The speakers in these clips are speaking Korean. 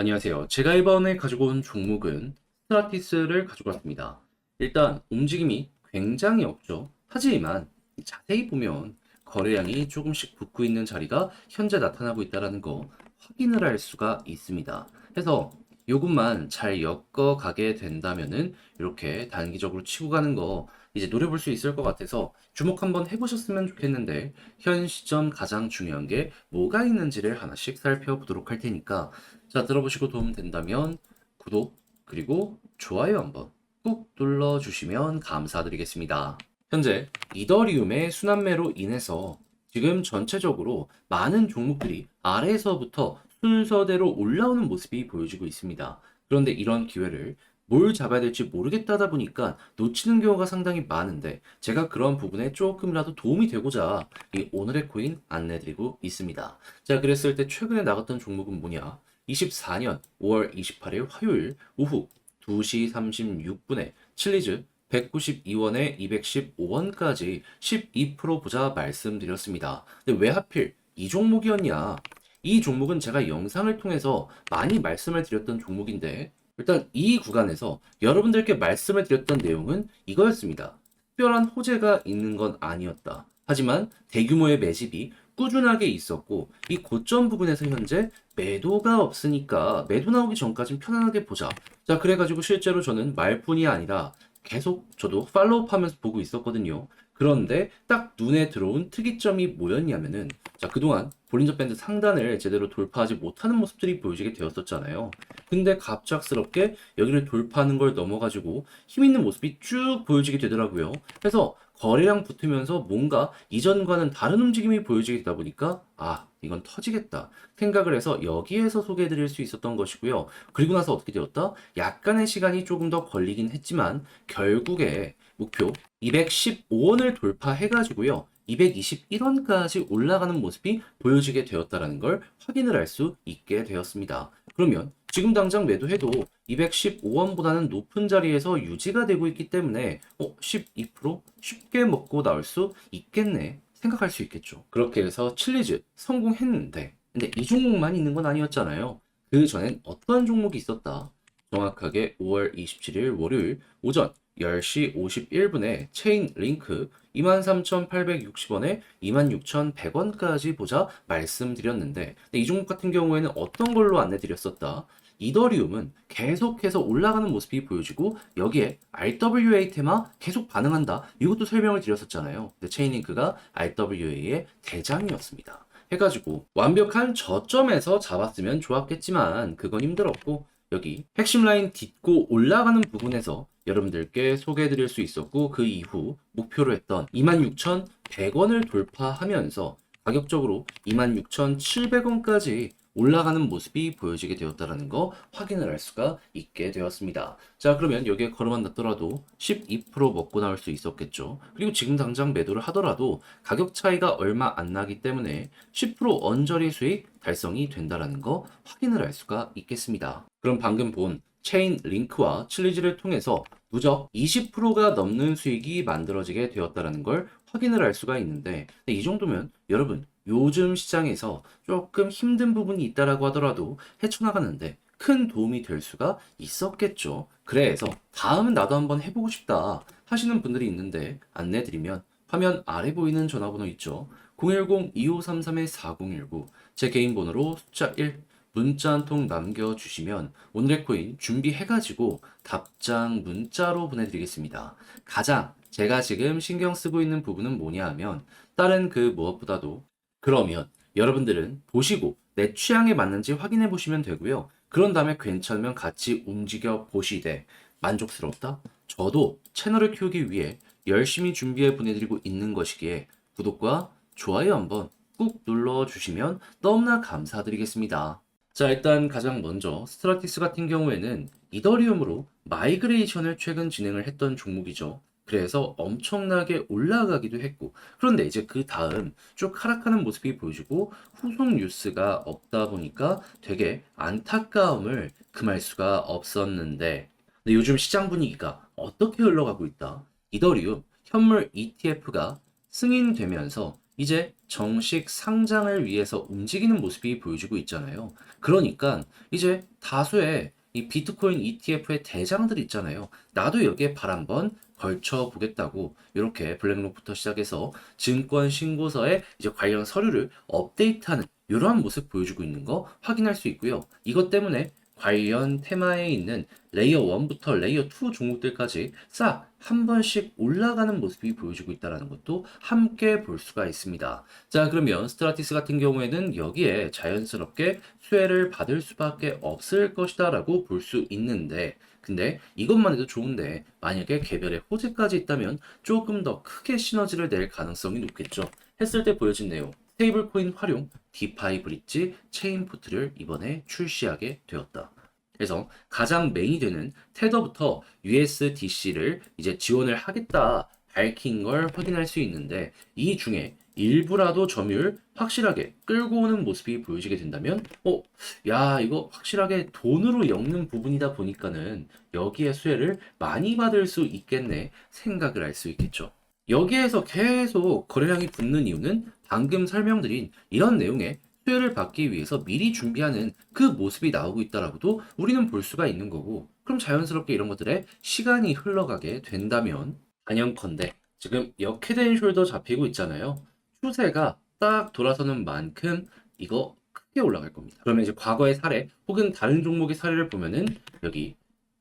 안녕하세요. 제가 이번에 가지고 온 종목은 스트라티스를 가지고 왔습니다. 일단 움직임이 굉장히 없죠. 하지만 자세히 보면 거래량이 조금씩 붙고 있는 자리가 현재 나타나고 있다는 거 확인을 할 수가 있습니다. 그래서 요것만 잘 엮어 가게 된다면은 이렇게 단기적으로 치고 가는 거 이제 노려볼 수 있을 것 같아서 주목 한번 해보셨으면 좋겠는데 현 시점 가장 중요한 게 뭐가 있는지를 하나씩 살펴보도록 할 테니까 자, 들어보시고 도움 된다면 구독 그리고 좋아요 한번 꾹 눌러주시면 감사드리겠습니다. 현재 이더리움의 순환매로 인해서 지금 전체적으로 많은 종목들이 아래에서부터 순서대로 올라오는 모습이 보여지고 있습니다. 그런데 이런 기회를 뭘 잡아야 될지 모르겠다다 보니까 놓치는 경우가 상당히 많은데 제가 그런 부분에 조금이라도 도움이 되고자 이 오늘의 코인 안내드리고 있습니다. 자, 그랬을 때 최근에 나갔던 종목은 뭐냐? 24년 5월 28일 화요일 오후 2시 36분에 칠리즈 192원에 215원까지 12% 보자 말씀드렸습니다. 근데 왜 하필 이 종목이었냐? 이 종목은 제가 영상을 통해서 많이 말씀을 드렸던 종목인데 일단 이 구간에서 여러분들께 말씀을 드렸던 내용은 이거였습니다. 특별한 호재가 있는 건 아니었다. 하지만 대규모의 매집이 꾸준하게 있었고 이 고점 부분에서 현재 매도가 없으니까 매도 나오기 전까진 편안하게 보자. 자, 그래가지고 실제로 저는 말뿐이 아니라 계속 저도 팔로우업 하면서 보고 있었거든요. 그런데 딱 눈에 들어온 특이점이 뭐였냐면은 자, 그동안 볼린저 밴드 상단을 제대로 돌파하지 못하는 모습들이 보여지게 되었었잖아요. 근데 갑작스럽게 여기를 돌파하는 걸 넘어가지고 힘 있는 모습이 쭉 보여지게 되더라고요. 그래서 거래량 붙으면서 뭔가 이전과는 다른 움직임이 보여지게 되다 보니까 아, 이건 터지겠다 생각을 해서 여기에서 소개해 드릴 수 있었던 것이고요. 그리고 나서 어떻게 되었다? 약간의 시간이 조금 더 걸리긴 했지만 결국에 목표 215원을 돌파해가지고요. 221원까지 올라가는 모습이 보여지게 되었다는 걸 확인을 할 수 있게 되었습니다. 그러면 지금 당장 매도해도 215원보다는 높은 자리에서 유지가 되고 있기 때문에 어, 12% 쉽게 먹고 나올 수 있겠네 생각할 수 있겠죠. 그렇게 해서 칠리즈 성공했는데 근데 이 종목만 있는 건 아니었잖아요. 그 전엔 어떠한 종목이 있었다. 정확하게 5월 27일 월요일 오전 10시 51분에 체인 링크 23,860원에 26,100원까지 보자 말씀드렸는데 이 종목 같은 경우에는 어떤 걸로 안내드렸었다? 이더리움은 계속해서 올라가는 모습이 보여지고 여기에 RWA 테마 계속 반응한다. 이것도 설명을 드렸었잖아요. 근데 체인링크가 RWA의 대장이었습니다. 해가지고 완벽한 저점에서 잡았으면 좋았겠지만 그건 힘들었고 여기 핵심 라인 딛고 올라가는 부분에서 여러분들께 소개해드릴 수 있었고 그 이후 목표로 했던 26,100원을 돌파하면서 가격적으로 26,700원까지 올라가는 모습이 보여지게 되었다는 거 확인을 할 수가 있게 되었습니다. 자, 그러면 여기에 걸어만 놨더라도 12% 먹고 나올 수 있었겠죠. 그리고 지금 당장 매도를 하더라도 가격 차이가 얼마 안 나기 때문에 10% 언저리 수익 달성이 된다는 거 확인을 할 수가 있겠습니다. 그럼 방금 본 체인 링크와 칠리즈를 통해서 누적 20%가 넘는 수익이 만들어지게 되었다는 걸 확인을 할 수가 있는데 근데 이 정도면 여러분 요즘 시장에서 조금 힘든 부분이 있다라고 하더라도 헤쳐나가는데 큰 도움이 될 수가 있었겠죠. 그래서 다음은 나도 한번 해보고 싶다 하시는 분들이 있는데 안내드리면 화면 아래 보이는 전화번호 있죠. 010-2533-4019 제 개인 번호로 숫자 1 문자 한 통 남겨주시면 오늘의 코인 준비해가지고 답장 문자로 보내드리겠습니다. 가장 제가 지금 신경 쓰고 있는 부분은 뭐냐 하면 다른 그 무엇보다도 그러면 여러분들은 보시고 내 취향에 맞는지 확인해 보시면 되고요. 그런 다음에 괜찮으면 같이 움직여 보시되 만족스럽다? 저도 채널을 키우기 위해 열심히 준비해 보내드리고 있는 것이기에 구독과 좋아요 한번 꾹 눌러주시면 너무나 감사드리겠습니다. 자, 일단 가장 먼저 스트라티스 같은 경우에는 이더리움으로 마이그레이션을 최근 진행을 했던 종목이죠. 그래서 엄청나게 올라가기도 했고 그런데 이제 그 다음 쭉 하락하는 모습이 보여지고 후속 뉴스가 없다 보니까 되게 안타까움을 금할 수가 없었는데 근데 요즘 시장 분위기가 어떻게 흘러가고 있다? 이더리움 현물 ETF가 승인되면서 이제 정식 상장을 위해서 움직이는 모습이 보여지고 있잖아요. 그러니까 이제 다수의 이 비트코인 ETF의 대장들 있잖아요. 나도 여기에 발 한번 걸쳐 보겠다고 이렇게 블랙록부터 시작해서 증권 신고서에 이제 관련 서류를 업데이트하는 이러한 모습 보여주고 있는 거 확인할 수 있고요. 이것 때문에 관련 테마에 있는 레이어 1부터 레이어 2 종목들까지 싹 한 번씩 올라가는 모습이 보여지고 있다는 것도 함께 볼 수가 있습니다. 자, 그러면 스트라티스 같은 경우에는 여기에 자연스럽게 수혜를 받을 수밖에 없을 것이다 라고 볼 수 있는데 근데 이것만 해도 좋은데 만약에 개별의 호재까지 있다면 조금 더 크게 시너지를 낼 가능성이 높겠죠. 했을 때 보여진 내용. 스테이블 코인 활용, 디파이 브릿지, 체인 포트를 이번에 출시하게 되었다. 그래서 가장 메인이 되는 테더부터 USDC를 이제 지원을 하겠다 밝힌 걸 확인할 수 있는데 이 중에 일부라도 점유율 확실하게 끌고 오는 모습이 보여지게 된다면 어, 야 이거 확실하게 돈으로 엮는 부분이다 보니까는 여기에 수혜를 많이 받을 수 있겠네 생각을 할 수 있겠죠. 여기에서 계속 거래량이 붙는 이유는 방금 설명드린 이런 내용의 수혜를 받기 위해서 미리 준비하는 그 모습이 나오고 있다라고도 우리는 볼 수가 있는 거고 그럼 자연스럽게 이런 것들에 시간이 흘러가게 된다면 단연컨대 지금 역헤드앤 숄더 잡히고 있잖아요. 추세가 딱 돌아서는 만큼 이거 크게 올라갈 겁니다. 그러면 이제 과거의 사례 혹은 다른 종목의 사례를 보면은 여기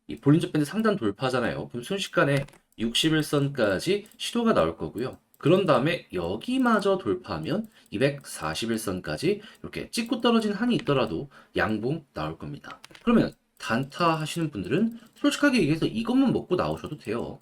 이 볼린저 밴드 상단 돌파잖아요. 그럼 순식간에 61선까지 시도가 나올 거고요. 그런 다음에 여기마저 돌파하면 241선까지 이렇게 찍고 떨어진 한이 있더라도 양봉 나올 겁니다. 그러면 단타 하시는 분들은 솔직하게 얘기해서 이것만 먹고 나오셔도 돼요.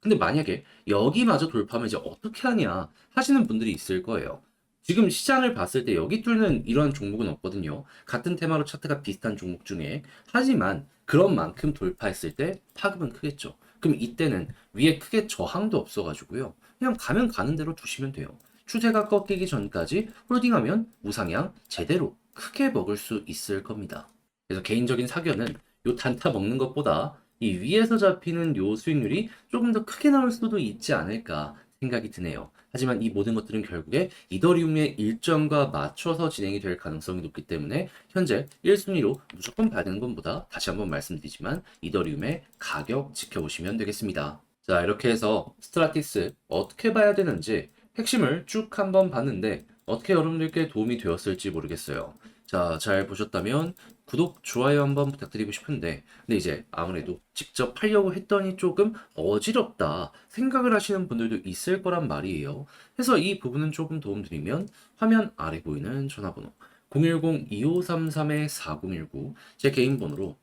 근데 만약에 여기마저 돌파하면 이제 어떻게 하냐 하시는 분들이 있을 거예요. 지금 시장을 봤을 때 여기 뚫는 이런 종목은 없거든요. 같은 테마로 차트가 비슷한 종목 중에. 하지만 그런 만큼 돌파했을 때 파급은 크겠죠. 그럼 이때는 위에 크게 저항도 없어가지고요. 그냥 가면 가는 대로 두시면 돼요. 추세가 꺾이기 전까지 홀딩하면 우상향 제대로 크게 먹을 수 있을 겁니다. 그래서 개인적인 사견은 요 단타 먹는 것보다 이 위에서 잡히는 요 수익률이 조금 더 크게 나올 수도 있지 않을까 생각이 드네요. 하지만 이 모든 것들은 결국에 이더리움의 일정과 맞춰서 진행이 될 가능성이 높기 때문에 현재 1순위로 무조건 되는 것보다 다시 한번 말씀드리지만 이더리움의 가격 지켜보시면 되겠습니다. 자, 이렇게 해서 스트라티스 어떻게 봐야 되는지 핵심을 쭉 한번 봤는데 어떻게 여러분들께 도움이 되었을지 모르겠어요. 자, 잘 보셨다면 구독, 좋아요 한번 부탁드리고 싶은데, 근데 이제 아무래도 직접 하려고 했더니 조금 어지럽다 생각을 하시는 분들도 있을 거란 말이에요. 그래서 이 부분은 조금 도움드리면 화면 아래 보이는 전화번호 010-2533-4019 제 개인 번호로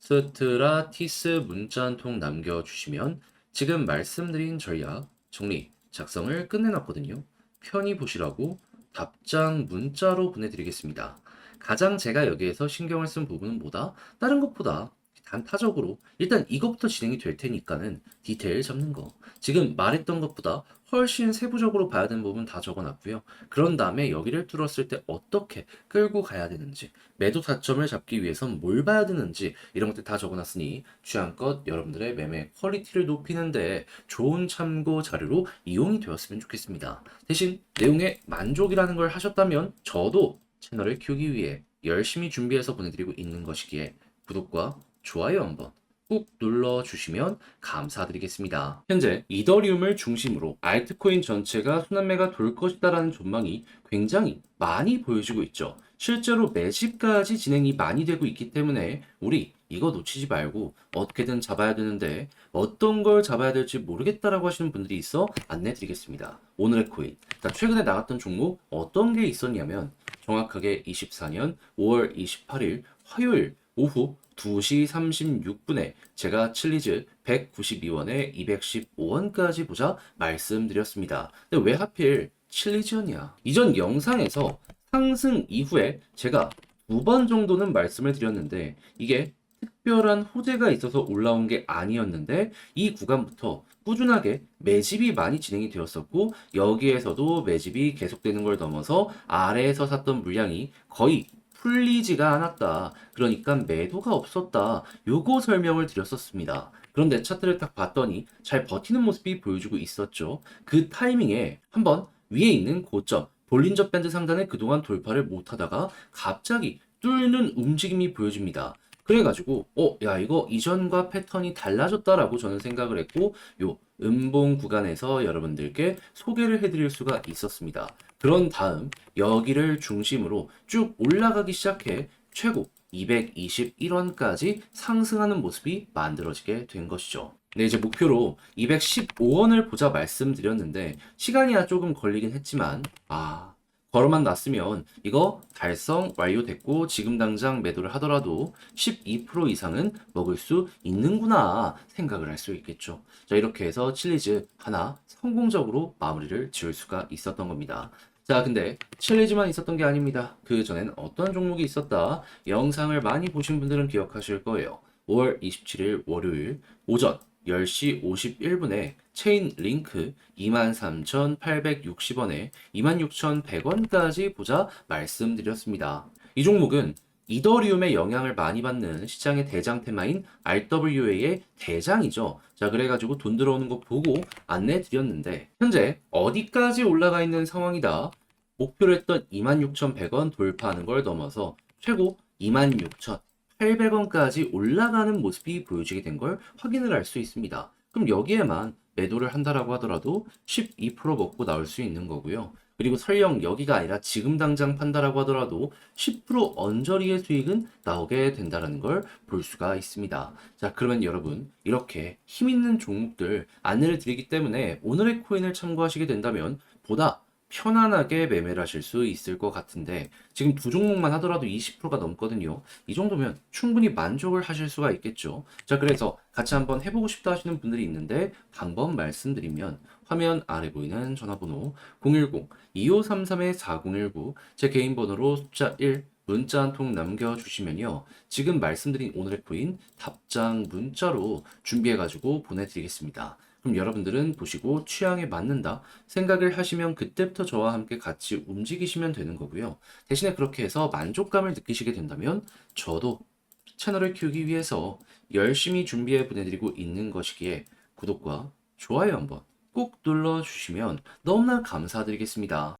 스트라티스 문자 한 통 남겨주시면 지금 말씀드린 전략 정리, 작성을 끝내놨거든요. 편히 보시라고 답장 문자로 보내드리겠습니다. 가장 제가 여기에서 신경을 쓴 부분은 뭐다? 다른 것보다 단타적으로 일단 이것부터 진행이 될 테니까는 디테일 잡는 거. 지금 말했던 것보다 훨씬 세부적으로 봐야 되는 부분 다 적어놨고요. 그런 다음에 여기를 뚫었을 때 어떻게 끌고 가야 되는지, 매도 타점을 잡기 위해선 뭘 봐야 되는지 이런 것들 다 적어놨으니 취향껏 여러분들의 매매 퀄리티를 높이는데 좋은 참고 자료로 이용이 되었으면 좋겠습니다. 대신 내용에 만족이라는 걸 하셨다면 저도 채널을 키우기 위해 열심히 준비해서 보내드리고 있는 것이기에 구독과 좋아요 한번 꾹 눌러주시면 감사드리겠습니다. 현재 이더리움을 중심으로 알트코인 전체가 순환매가 돌 것이다라는 전망이 굉장히 많이 보여지고 있죠. 실제로 매집까지 진행이 많이 되고 있기 때문에 우리 이거 놓치지 말고 어떻게든 잡아야 되는데 어떤 걸 잡아야 될지 모르겠다라고 하시는 분들이 있어 안내 드리겠습니다. 오늘의 코인. 자, 최근에 나갔던 종목 어떤 게 있었냐면 정확하게 24년 5월 28일 화요일 오후 2시 36분에 제가 칠리즈 192원에 215원까지 보자 말씀드렸습니다. 근데 왜 하필 칠리즈였냐? 이전 영상에서 상승 이후에 제가 두 번 정도는 말씀을 드렸는데 이게 특별한 호재가 있어서 올라온 게 아니었는데 이 구간부터 꾸준하게 매집이 많이 진행이 되었었고 여기에서도 매집이 계속되는 걸 넘어서 아래에서 샀던 물량이 거의 풀리지가 않았다. 그러니까 매도가 없었다. 요거 설명을 드렸었습니다. 그런데 차트를 딱 봤더니 잘 버티는 모습이 보여주고 있었죠. 그 타이밍에 한번 위에 있는 고점 볼린저 밴드 상단에 그동안 돌파를 못하다가 갑자기 뚫는 움직임이 보여집니다. 그래가지고 어, 야 이거 이전과 패턴이 달라졌다라고 저는 생각을 했고 요 음봉 구간에서 여러분들께 소개를 해드릴 수가 있었습니다. 그런 다음 여기를 중심으로 쭉 올라가기 시작해 최고 221원까지 상승하는 모습이 만들어지게 된 것이죠. 네, 이제 목표로 215원을 보자 말씀드렸는데 시간이 조금 걸리긴 했지만 아, 걸어만 놨으면 이거 달성 완료됐고 지금 당장 매도를 하더라도 12% 이상은 먹을 수 있는구나 생각을 할 수 있겠죠. 자, 이렇게 해서 칠리즈 하나 성공적으로 마무리를 지을 수가 있었던 겁니다. 자, 근데 칠리즈만 있었던 게 아닙니다. 그 전엔 어떤 종목이 있었다. 영상을 많이 보신 분들은 기억하실 거예요. 5월 27일 월요일 오전 10시 51분에 체인 링크 23,860원에 26,100원까지 보자 말씀드렸습니다. 이 종목은 이더리움의 영향을 많이 받는 시장의 대장 테마인 RWA의 대장이죠. 자, 그래가지고 돈 들어오는 거 보고 안내 드렸는데, 현재 어디까지 올라가 있는 상황이다. 목표로 했던 26,100원 돌파하는 걸 넘어서 최고 26,800원까지 올라가는 모습이 보여지게 된 걸 확인을 할 수 있습니다. 그럼 여기에만 매도를 한다라고 하더라도 12% 먹고 나올 수 있는 거고요. 그리고 설령 여기가 아니라 지금 당장 판다라고 하더라도 10% 언저리의 수익은 나오게 된다는 걸 볼 수가 있습니다. 자, 그러면 여러분 이렇게 힘 있는 종목들 안내를 드리기 때문에 오늘의 코인을 참고하시게 된다면 보다 편안하게 매매를 하실 수 있을 것 같은데 지금 두 종목만 하더라도 20%가 넘거든요. 이 정도면 충분히 만족을 하실 수가 있겠죠. 자, 그래서 같이 한번 해보고 싶다 하시는 분들이 있는데 방법 말씀드리면 화면 아래 보이는 전화번호 010-2533-4019 제 개인 번호로 숫자 1 문자 한 통 남겨주시면요. 지금 말씀드린 오늘의 코인 답장 문자로 준비해가지고 보내드리겠습니다. 그럼 여러분들은 보시고 취향에 맞는다 생각을 하시면 그때부터 저와 함께 같이 움직이시면 되는 거고요. 대신에 그렇게 해서 만족감을 느끼시게 된다면 저도 채널을 키우기 위해서 열심히 준비해 보내드리고 있는 것이기에 구독과 좋아요 한번 꼭 눌러주시면 너무나 감사드리겠습니다.